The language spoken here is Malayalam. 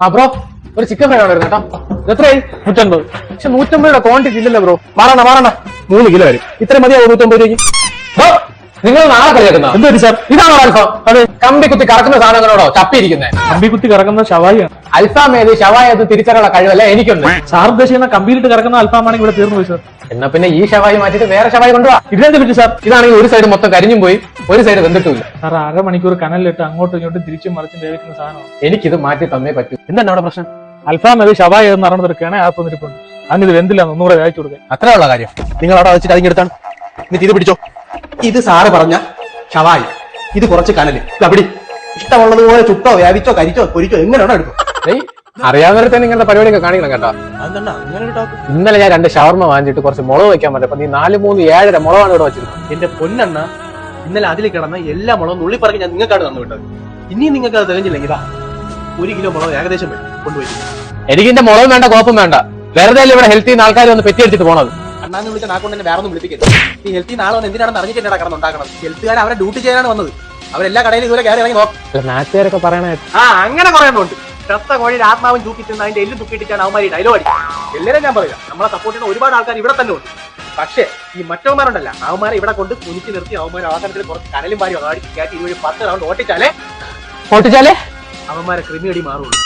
ആ ബ്രോ ഒരു ചിക്കൻ ഫ്രൈ ആണ് കേട്ടോ. ഇത് എത്രയായി? നൂറ്റമ്പത്. പക്ഷെ നൂറ്റമ്പതിയുടെ ക്വാണ്ടിറ്റി ഇല്ലല്ലോ ബ്രോ മാറണ മാറണ. മൂന്ന് കിലോ വരും. ഇത്ര മതിയാവും നൂറ്റമ്പത് രൂപയ്ക്ക്? ബ്രോ നിങ്ങൾ നാളെ കളിയാക്കുന്ന എന്തൊരു സാർ ഇതാണോ അൽഫാം? അത്. കമ്പി കുത്തി കറക്കുന്ന സാധനങ്ങളോടോ ചപ്പിയിരിക്കുന്നത് കമ്പി കുത്തി കറക്കുന്ന ഷവായിയാണ് അൽഫാം ഏത് ഷവായ ഏത് തിരിച്ചറിയുള്ള കഴിവല്ല എനിക്കുണ്ട്. സാർ ഉദ്ദേശിക്കുന്ന കമ്പിയിലിട്ട് കറക്കുന്ന അൽഫാമാണ് ഇവിടെ തീർന്നു പോയി സാർ എന്നാ പിന്നെ ഈ ഷവായി മാറ്റിട്ട് വേറെ ഷവായി കൊണ്ടുപോവാ ഇതിനെന്ത് പറ്റി സാർ ഇതാണെങ്കിൽ ഒരു സൈഡ് മൊത്തം കരിഞ്ഞും പോയി ഒരു സൈഡ് വെന്തിട്ടില്ല സാർ അരമണിക്കൂർ കനലിലിട്ട് അങ്ങോട്ടും ഇങ്ങോട്ടും തിരിച്ചും മറിച്ചും വേവിക്കുന്ന സാധനമാണ് എനിക്കിത് മാറ്റി തന്നേ പറ്റൂ. എന്താണ് അവിടെ പ്രശ്നം? അൽഫാം അത് ഷവായി എന്ന് അറിഞ്ഞെടുക്കുകയാണ് ആപ്പ് നിരിപ്പുണ്ട് അങ്ങ് ഇത് വെന്തില്ല ഒന്നുകൂടെ വേവിച്ചു കൊടുക്കുക അത്രേ ഉള്ള കാര്യം. നിങ്ങൾ അവിടെ വെച്ചിട്ട് അതിങ്ങെടുത്താണ് എന്നിട്ട് ഇത് പിടിച്ചോ? ഇത് സാറ് പറഞ്ഞ ഷവായി. ഇത് കുറച്ച് കനൽ. അവിടെ ഇഷ്ടമുള്ളതുപോലെ ചുട്ടോ വ്യാപിച്ചോ കരിച്ചോ പൊരിച്ചോ എങ്ങനെയാണോ എടുക്കും അറിയാവുന്നവരെ തന്നെ ഇങ്ങനത്തെ പരിപാടിയൊക്കെ കാണിക്കണം കേട്ടോ. ഇന്നലെ ഞാൻ രണ്ട് ഷവർമ വാങ്ങിച്ചിട്ട് കുറച്ച് മുളക് വെക്കാൻ പറ്റും അപ്പൊ നീ നാല് മൂന്ന് ഏഴര മുളകാണ് ഇവിടെ വെച്ചിരുന്നത് എന്റെ പൊന്നെണ്ണ ഇന്നലെ അതിൽ കിടന്ന എല്ലാ മുളകും നുള്ളി പറഞ്ഞ് ഞാൻ നിങ്ങൾക്കാണ് തന്നു വിട്ടത്. ഇനിയും നിങ്ങൾക്ക് അത് തെളിഞ്ഞില്ലെങ്കിൽ ഇതാ ഒരു കിലോ മുളക് ഏകദേശം കൊണ്ടുപോയി. എനിക്ക് എന്റെ മുളകും വേണ്ട കോപ്പും വേണ്ട. വെറുതെ അല്ലേ ഇവിടെ ഹെൽത്തിൽ നിന്ന് ആൾക്കാർ വന്ന് പെറ്റിയടിച്ചിട്ട് പോണത്? അണ്ണാന്ന് വിളിച്ച നാക്കൊണ്ട് തന്നെ വേറെ ഒന്നും വിളിപ്പിക്കരുത്. ഈ ഹെൽത്തി നാളെ വന്ന് എന്തിനാണെന്ന് അറിഞ്ഞിട്ട് കടന്ന് ഉണ്ടാക്കണം ഹെൽത്തുകാർ അവരെ ഡ്യൂട്ടി ചെയ്യാനാണ് വന്നത്. അവരെല്ലാ കടയിലും ഇതുവരെ കയറി ഇറങ്ങി നോക്കാം. നാട്ടുകാരൊക്കെ പറയണേ ആ അങ്ങനെ പറയുന്നുണ്ട് ചത്ത കോഴിയുടെ ആത്മാവും തൂക്കിത്തിന്ന് അതിന്റെ എല്ലും തൂക്കിയിട്ടാണ് അവന്മാരി ഡയലോഗ് അടിക്കുന്നത് എല്ലാവരും ഞാൻ പറയാം നമ്മളെ സപ്പോർട്ട് ചെയ്യുന്ന ഒരുപാട് ആൾക്കാർ ഇവിടെ തന്നെ ഉണ്ട്. പക്ഷേ ഈ മറ്റവന്മാരുണ്ടല്ല. അവന്മാരെ ഇവിടെ കൊണ്ട് കുനിച്ച് നിർത്തി അവന്മാരെ അവസാനത്തിൽ കുറച്ച് കനലും വാരി അടിച്ച് കയറ്റി ഇരുപത് പത്ത് റൗണ്ട് ഓട്ടിച്ചാലേ ഓട്ടിച്ചാലേ? അവന്മാരെ ക്രിമിയടി മാറുള്ളൂ.